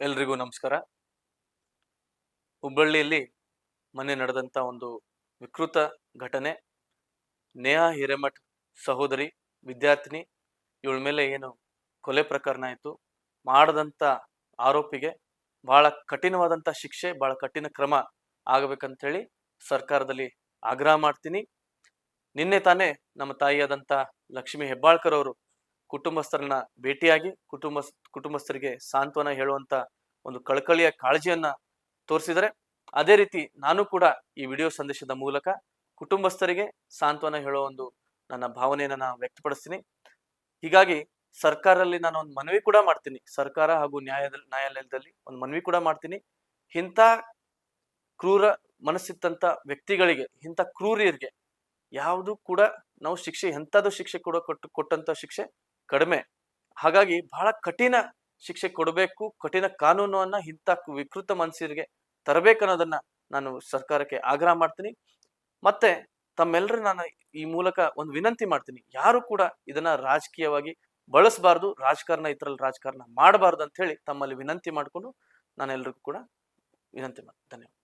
ಎಲ್ರಿಗೂ ನಮಸ್ಕಾರ. ಹುಬ್ಬಳ್ಳಿಯಲ್ಲಿ ಮೊನ್ನೆ ನಡೆದಂತ ಒಂದು ವಿಕೃತ ಘಟನೆ. ನೇಹಾ ಹಿರೇಮಠ್ ಸಹೋದರಿ, ವಿದ್ಯಾರ್ಥಿನಿ, ಇವಳ ಮೇಲೆ ಏನು ಕೊಲೆ ಪ್ರಕರಣ ಆಯಿತು. ಮಾಡದಂತ ಆರೋಪಿಗೆ ಬಹಳ ಕಠಿಣವಾದಂತ ಶಿಕ್ಷೆ, ಬಹಳ ಕಠಿಣ ಕ್ರಮ ಆಗಬೇಕಂತೇಳಿ ಸರ್ಕಾರದಲ್ಲಿ ಆಗ್ರಹ ಮಾಡ್ತೀನಿ. ನಿನ್ನೆ ತಾನೇ ನಮ್ಮ ತಾಯಿಯಾದಂತ ಲಕ್ಷ್ಮಿ ಹೆಬ್ಬಾಳ್ಕರ್ ಅವರು ಕುಟುಂಬಸ್ಥರನ್ನ ಭೇಟಿಯಾಗಿ ಕುಟುಂಬ ಕುಟುಂಬಸ್ಥರಿಗೆ ಸಾಂತ್ವನ ಹೇಳುವಂತ ಒಂದು ಕಳಕಳಿಯ ಕಾಳಜಿಯನ್ನ ತೋರಿಸಿದರೆ ಅದೇ ರೀತಿ ನಾನು ಕೂಡ ಈ ವಿಡಿಯೋ ಸಂದೇಶದ ಮೂಲಕ ಕುಟುಂಬಸ್ಥರಿಗೆ ಸಾಂತ್ವನ ಹೇಳೋ ಒಂದು ನನ್ನ ಭಾವನೆಯನ್ನ ನಾನು ವ್ಯಕ್ತಪಡಿಸ್ತೀನಿ. ಹೀಗಾಗಿ ಸರ್ಕಾರದಲ್ಲಿ ನಾನು ಒಂದು ಮನವಿ ಕೂಡ ಮಾಡ್ತೀನಿ. ಸರ್ಕಾರ ಹಾಗೂ ನ್ಯಾಯದ, ನ್ಯಾಯಾಲಯದಲ್ಲಿ ಒಂದು ಮನವಿ ಕೂಡ ಮಾಡ್ತೀನಿ. ಇಂಥ ಕ್ರೂರ ಮನಸ್ಸಿತ್ತಂತ ವ್ಯಕ್ತಿಗಳಿಗೆ, ಇಂಥ ಕ್ರೂರಿಯರಿಗೆ ಯಾವುದು ಕೂಡ ನಾವು ಶಿಕ್ಷೆ, ಎಂಥದ್ದು ಶಿಕ್ಷೆ ಕೂಡ ಕೊಟ್ಟು ಕೊಟ್ಟಂತ ಶಿಕ್ಷೆ ಕಡಿಮೆ. ಹಾಗಾಗಿ ಬಹಳ ಕಠಿಣ ಶಿಕ್ಷೆ ಕೊಡಬೇಕು, ಕಠಿಣ ಕಾನೂನನ್ನ ಇಂಥ ವಿಕೃತ ಮನಸ್ಸರಿಗೆ ತರಬೇಕನ್ನೋದನ್ನ ನಾನು ಸರ್ಕಾರಕ್ಕೆ ಆಗ್ರಹ ಮಾಡ್ತೀನಿ. ಮತ್ತೆ ತಮ್ಮೆಲ್ಲರೂ ನಾನು ಈ ಮೂಲಕ ಒಂದು ವಿನಂತಿ ಮಾಡ್ತೀನಿ, ಯಾರು ಕೂಡ ಇದನ್ನ ರಾಜಕೀಯವಾಗಿ ಬಳಸಬಾರ್ದು, ರಾಜಕಾರಣ ಇತರಲ್ಲಿ ರಾಜಕಾರಣ ಮಾಡಬಾರ್ದು ಅಂತ ಹೇಳಿ ತಮ್ಮಲ್ಲಿ ವಿನಂತಿ ಮಾಡಿಕೊಂಡು ನಾನೆಲ್ಲರಿಗೂ ಕೂಡ ವಿನಂತಿ ಮಾಡ್ತೀನಿ. ಧನ್ಯವಾದ.